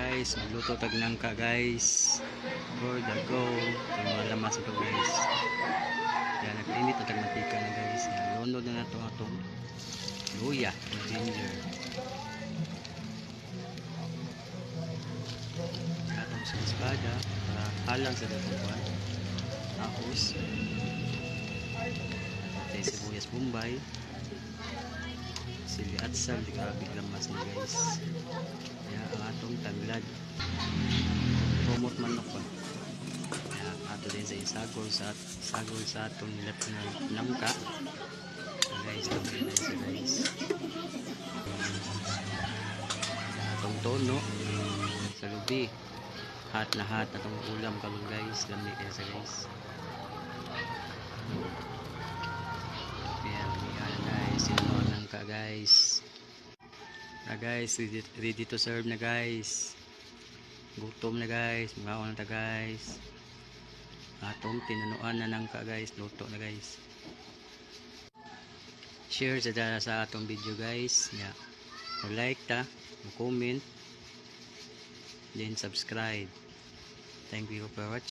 guys, magluto tag nangka guys. For the go. Ito mga lamas ito guys. Yan, nag-init na tag mantika na guys. Yan, lunod na na ito atong luya, ginger. Atong sa espada para halang sa datong kuwan. Tapos, patay sibuyas bombay. Sili at sal, di grabe lamas na guys. Taglad. Pumot manok pa. Kaya ato din sa isagol sa isagol sa atong nilat na langka. So guys, sa guys. Atong tono sa lubi. Hot na hot atong ulam karon guys. Lami kaya sa guys. Kaya na guys. Sinunood lang ka guys. Na guys, ready to serve na guys. Gutom na guys, mga na ta guys. Atong tinanuan na lang ka guys, luto na guys. Share sa sa atong video guys. Yeah. Like ta, comment, then subscribe. Thank you for watching.